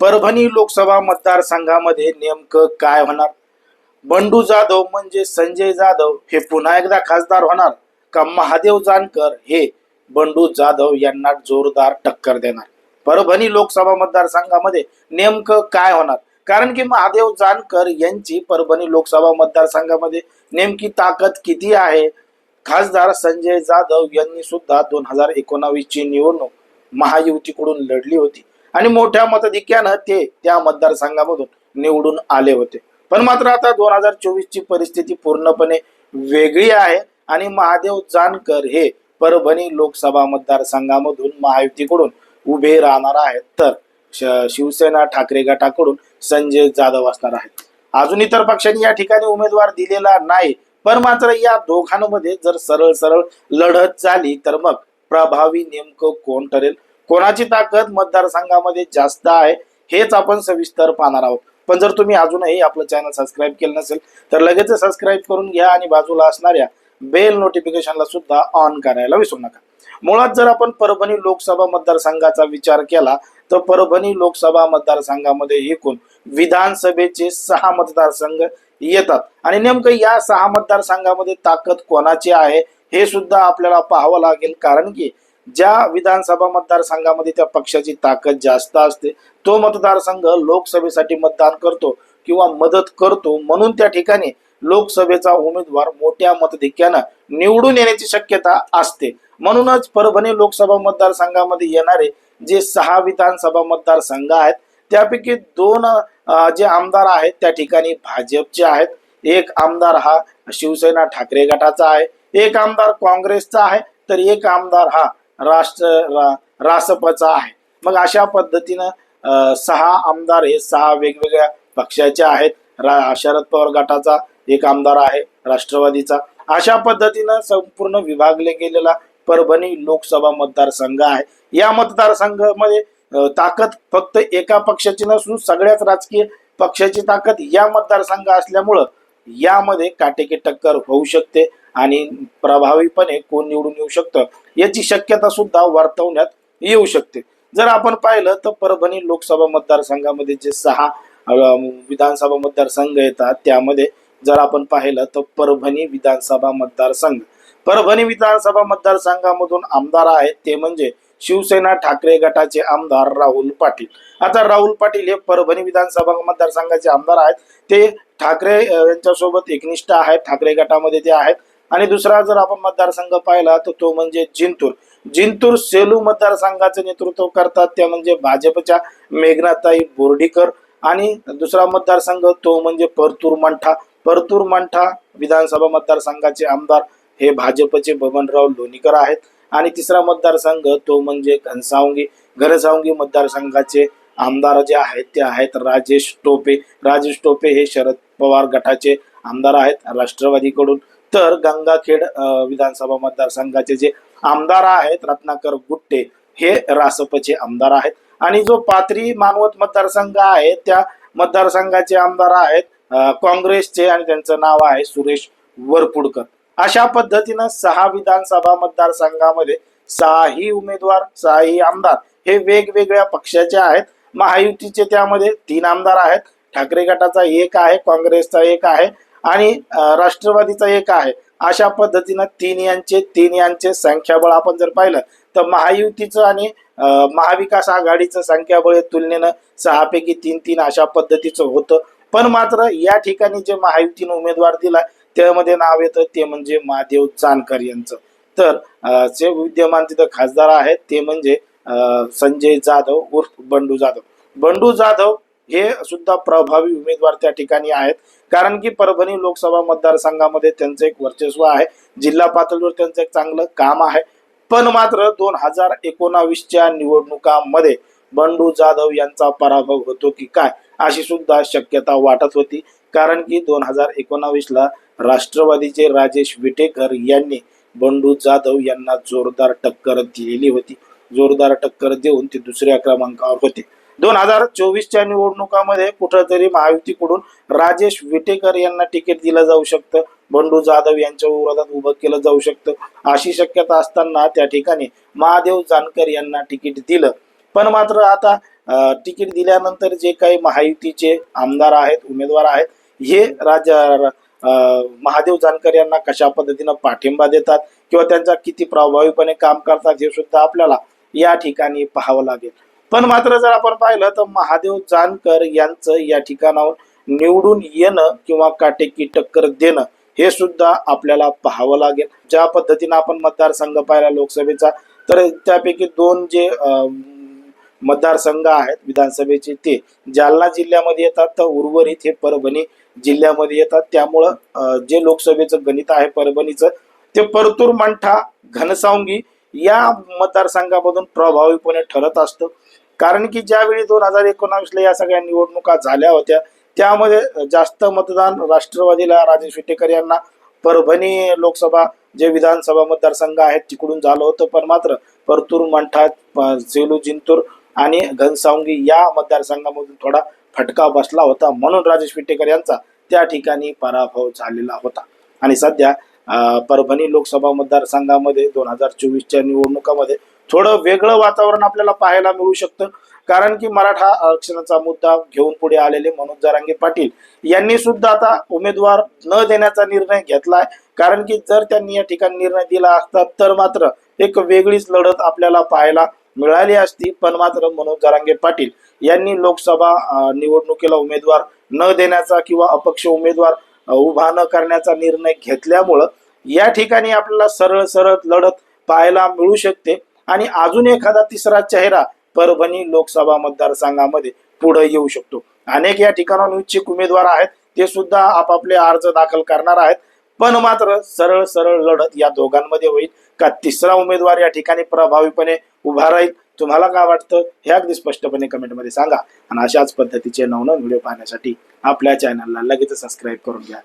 परभणी लोकसभा मतदारसंघामध्ये नेमकं काय होणार? बंडू जाधव म्हणजे संजय जाधव हे पुन्हा एकदा खासदार होणार का महादेव जानकर हे बंडू जाधव यांना जोरदार टक्कर देणार? परभणी लोकसभा मतदारसंघामध्ये नेमकं काय होणार? कारण की महादेव जानकर यांची परभणी लोकसभा मतदारसंघामध्ये नेमकी ताकद किती आहे? खासदार संजय जाधव यांनी सुद्धा दोन हजार एकोणावीस ची निवडणूक महायुतीकडून लढली होती. आणि मोठ्या मतधिक्यानं ते त्या मतदारसंघामधून निवडून आले होते. पण मात्र आता दोन हजार चोवीस ची परिस्थिती पूर्णपणे वेगळी आहे आणि महादेव जानकर हे परभणी लोकसभा मतदारसंघामधून महायुतीकडून उभे राहणार आहेत. तर श- शिवसेना ठाकरे गटाकडून संजय जाधव असणार आहेत. अजून इतर पक्षांनी या ठिकाणी उमेदवार दिलेला नाही. पण मात्र या दोघांमध्ये जर सरळ सरळ लढत झाली तर मग प्रभावी नेमकं कोण ठरेल? कोणाची ताकद मतदारसंघामध्ये जास्त आहे हेच आपण सविस्तर पाहणार आहोत. पण जर तुम्ही अजूनही आपलं चॅनल सबस्क्राईब केलं नसेल तर लगेच सबस्क्राईब करून घ्या आणि बाजूला असणाऱ्या बेल नोटिफिकेशनला सुद्धा ऑन करायला विसरू नका. मुळात जर आपण परभणी लोकसभा मतदारसंघाचा विचार केला तर परभणी लोकसभा मतदारसंघामध्ये एकूण विधानसभेचे सहा मतदारसंघ येतात. आणि नेमकं या सहा मतदारसंघामध्ये ताकद कोणाची आहे हे सुद्धा आपल्याला पाहावं लागेल. कारण की ज्या विधानसभा मतदारसंघामध्ये त्या पक्षाची ताकद जास्त असते तो मतदारसंघ लोकसभेसाठी मतदान करतो किंवा मदत करतो म्हणून त्या ठिकाणी लोकसभेचा उमेदवार मोठ्या मतधिक्यानं निवडून येण्याची शक्यता असते. म्हणूनच परभणी लोकसभा मतदारसंघामध्ये येणारे जे सहा विधानसभा मतदारसंघ आहेत त्यापैकी दोन जे आमदार आहेत त्या ठिकाणी भाजपचे आहेत. एक आमदार हा शिवसेना ठाकरे गटाचा आहे एक आमदार काँग्रेसचा आहे तर एक आमदार हा राष्ट्र रा- रासपचा आहे. मग अशा पद्धतीनं सहा आमदार हे सहा वेगवेगळ्या पक्षाचे आहेत. रा- शरद पवार गटाचा एक आमदार आहे राष्ट्रवादीचा. अशा पद्धतीनं संपूर्ण विभागले गेलेला परभणी लोकसभा मतदारसंघ आहे. या मतदारसंघामध्ये ताकद फक्त एका पक्षाची नसून सगळ्याच राजकीय पक्षाची ताकद या मतदारसंघ असल्यामुळं यामध्ये काटेकी टक्कर होऊ शकते. आणि प्रभावीपणे कोण निवडून येऊ शकतं याची शक्यता सुद्धा वर्तवण्यात येऊ शकते. जर आपण पाहिलं तर परभणी लोकसभा मतदारसंघामध्ये जे सहा विधानसभा मतदारसंघ येतात त्यामध्ये जर आपण पाहिलं तर परभणी विधानसभा मतदारसंघ. परभणी विधानसभा मतदारसंघामधून आमदार आहेत ते म्हणजे शिवसेना ठाकरे गटाचे आमदार राहुल पाटील. आता राहुल पाटील हे परभणी विधानसभा मतदारसंघाचे आमदार आहेत. ते ठाकरे यांच्यासोबत एकनिष्ठ आहेत ठाकरे गटामध्ये ते आहेत. आणि दुसरा जर आपण मतदारसंघ पाहिला तर तो म्हणजे जिंतूर. जिंतूर सेलू मतदारसंघाचे नेतृत्व करतात त्या म्हणजे भाजपच्या मेघनाताई बोर्डीकर. आणि दुसरा मतदारसंघ तो म्हणजे परतूर मंठा. परतूर मंठा विधानसभा मतदारसंघाचे आमदार हे भाजपचे बबनराव लोणीकर आहेत. आणि तिसरा मतदारसंघ तो म्हणजे घनसावंगी घनसावंगी मतदारसंघाचे आमदार जे आहेत ते आहेत राजेश टोपे. राजेश टोपे हे शरद पवार गटाचे आमदार आहेत राष्ट्रवादीकडून. तर गंगाखेड विधानसभा मतदारसंघाचे जे आमदार आहेत रत्नाकर गुट्टे हे रासपचे आमदार आहेत. आणि जो पाथरी मानवत मतदारसंघ आहे त्या मतदारसंघाचे आमदार आहेत काँग्रेसचे आणि त्यांचं नाव आहे सुरेश वरपुडकर. अशा पद्धतीनं सहा विधानसभा मतदारसंघामध्ये सहाही उमेदवार सहाही आमदार हे वेगवेगळ्या पक्षाचे आहेत. महायुतीचे त्यामध्ये तीन आमदार आहेत. ठाकरे गटाचा एक आहे काँग्रेसचा एक आहे. आणि राष्ट्रवादीचा एक आहे. अशा पद्धतीनं तीन यांचे तीन यांचे संख्याबळ आपण जर पाहिलं तर महायुतीचं आणि महाविकास आघाडीचं संख्याबळ तुलनेनं सहापैकी तीन तीन अशा पद्धतीचं होतं. पण मात्र या ठिकाणी जे महायुतीनं उमेदवार दिला त्यामध्ये नाव येतं ते म्हणजे महादेव जानकर यांचं. तर जे विद्यमान तिथं खासदार आहेत ते म्हणजे संजय जाधव उर्फ बंडू जाधव. बंडू जाधव हे सुद्धा प्रभावी उमेदवार त्या ठिकाणी आहेत. कारण की परभणी लोकसभा मतदारसंघामध्ये त्यांचं एक वर्चस्व आहे. जिल्हा पातळीवर त्यांचं एक चांगलं काम आहे. पण मात्र दोन हजार एकोणावीसच्या निवडणुकांमध्ये बंडू जाधव यांचा पराभव होतो की काय अशी सुद्धा शक्यता वाटत होती. कारण की दोन हजार एकोणावीसला राष्ट्रवादीचे राजेश विटेकर यांनी बंडू जाधव यांना जोरदार टक्कर दिलेली होती. जोरदार टक्कर देऊन ते दुसऱ्या क्रमांकावर होते. दोन हजार चोवीसच्या निवडणुकामध्ये कुठंतरी महायुतीकडून राजेश विटेकर यांना तिकीट दिलं जाऊ शकतं. बंडू जाधव यांच्या विरोधात उभं केलं जाऊ शकतं. अशी शक्यता असताना त्या ठिकाणी महादेव जानकर यांना तिकीट दिलं. पण मात्र आता तिकीट दिल्यानंतर जे काही महायुतीचे आमदार आहेत उमेदवार आहेत हे राजा महादेव जानकर यांना कशा पद्धतीनं पाठिंबा देतात किंवा त्यांचा किती प्रभावीपणे काम करतात हे सुद्धा आपल्याला या ठिकाणी पाहावं लागेल. पण मात्र जर आपण पाहिलं तर महादेव जानकर यांचं या ठिकाणाहून निवडून येणं किंवा काटेकी टक्कर देणं हे सुद्धा आपल्याला पाहावं लागेल. ज्या पद्धतीनं आपण मतदारसंघ पाहिला लोकसभेचा तर त्यापैकी दोन जे मतदारसंघ आहेत विधानसभेचे ते जालना जिल्ह्यामध्ये येतात तर उर्वरित हे परभणी जिल्ह्यामध्ये येतात. त्यामुळं जे लोकसभेचं गणित आहे परभणीचं ते परतूर मंठा घनसावंगी या मतदारसंघामधून प्रभावीपणे ठरत असतं. कारण की ज्यावेळी दोन हजार एकोणावीसला या सगळ्या निवडणुका झाल्या होत्या त्यामध्ये जास्त मतदान राष्ट्रवादीला राजेश विटेकर यांना परभणी लोकसभा जे विधानसभा मतदारसंघ आहेत तिकडून झालं होतं पण मात्र परतूर मंठा सेलू जिंतूर आणि घनसावंगी या मतदारसंघामधून थोडा फटका बसला होता. म्हणून राजेश विटेकर यांचा त्या ठिकाणी पराभव झालेला होता. आणि सध्या परभणी लोकसभा मतदारसंघामध्ये दोन हजार चोवीसच्या निवडणुकामध्ये थोडं वेगळं वातावरण आपल्याला पाहायला मिळू शकतं. कारण की मराठा आरक्षणाचा मुद्दा घेऊन पुढे आलेले मनोज जरांगे पाटील यांनी सुद्धा आता उमेदवार न देण्याचा निर्णय घेतलाय. कारण की जर त्यांनी या ठिकाणी निर्णय दिला असता तर मात्र एक वेगळीच लढत आपल्याला पाहायला मिळाली असती. पण मात्र मनोज जरांगे पाटील यांनी लोकसभा निवडणुकीला उमेदवार न देण्याचा किंवा अपक्ष उमेदवार उभा न करण्याचा निर्णय घेतल्यामुळं या ठिकाणी आपल्याला सरळ सरळ लढत पाहायला मिळू शकते. आणि अजून एखादा तिसरा चेहरा परभणी लोकसभा मतदारसंघामध्ये पुढे येऊ शकतो. अनेक या ठिकाणाहून इच्छुक उमेदवार आहेत ते सुद्धा आपापले अर्ज दाखल करणार आहेत. पण मात्र सरळ सरळ लढत या दोघांमध्ये होईल का? तिसरा उमेदवार या ठिकाणी प्रभावीपणे उभा राहील? तुम्हाला काय वाटतं? हे अगदी स्पष्टपणे कमेंटमध्ये सांगा. आणि अशाच पद्धतीचे नवनवीन व्हिडिओ पाहण्यासाठी आपल्या चॅनलला लगेच सबस्क्राईब करून घ्या.